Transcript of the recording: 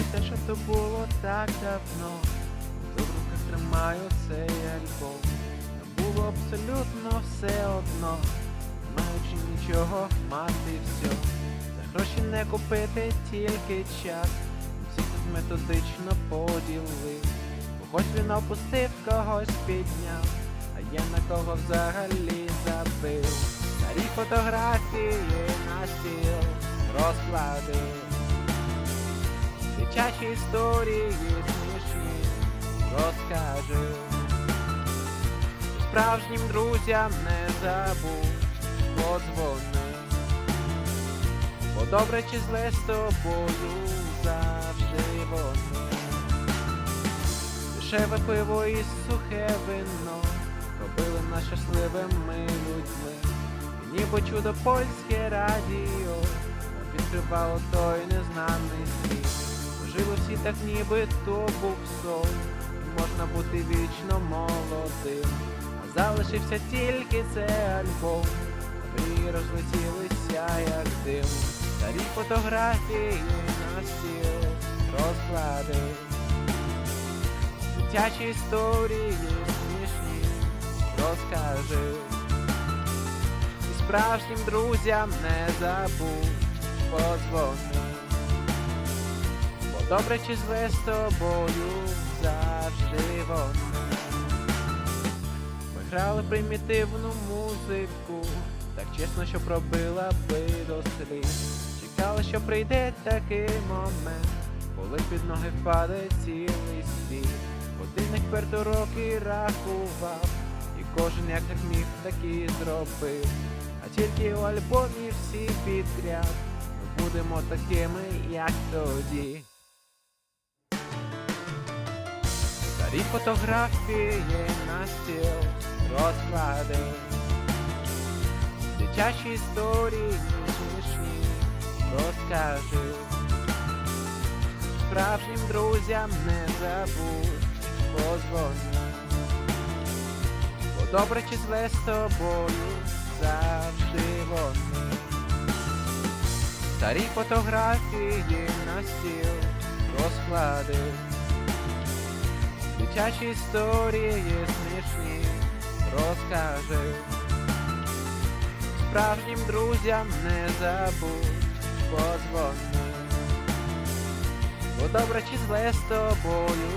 те, що то було так давно. В руках тримаю цей альбом. Було абсолютно все одно, маючи нічого, мати все. За гроші не купити тільки час. Всіх тут методично поділив. Когось він опустив, когось підняв, а я на кого взагалі забив. Старі фотографії на стіл розкладив. Дитячі історії смішні розкажу. Справжнім друзям не забудь подзвони. Бо добре чи зле з тобою завжди вони. Дешеве пиво і сухе вино робили нас щасливими людьми. І ніби чудо польське радіо відкривало той незнаний світ. Так, ніби то був сон. Можна бути вічно молодим. А залишився тільки цей альбом. Мрії розлетілися, як дим. Старі фотографії на стіл розкладив. Дитячі історії смішні розкажи. І справжнім друзям не забудь подзвони. Добре чи зле з тобою завжди вони. Ми грали примітивну музику, так чесно, що пробила би до сліз. Чекали, що прийде такий момент, коли під ноги впаде цілий світ. Годинник перто роки рахував, і кожен як так міг, так і зробив. А тільки у альбомі всі підряд, будемо такими, як тоді. Старі фотографії на стіл розклади. Дитячі історії смішні розкажи. Справжнім друзям не забудь позвони. Бо добре чи зле з тобою завжди вони. Старі фотографії на стіл розклади. Дитячі історії смішні розкажи. Справжнім друзям не забудь позвони. Бо добре чи зле з тобою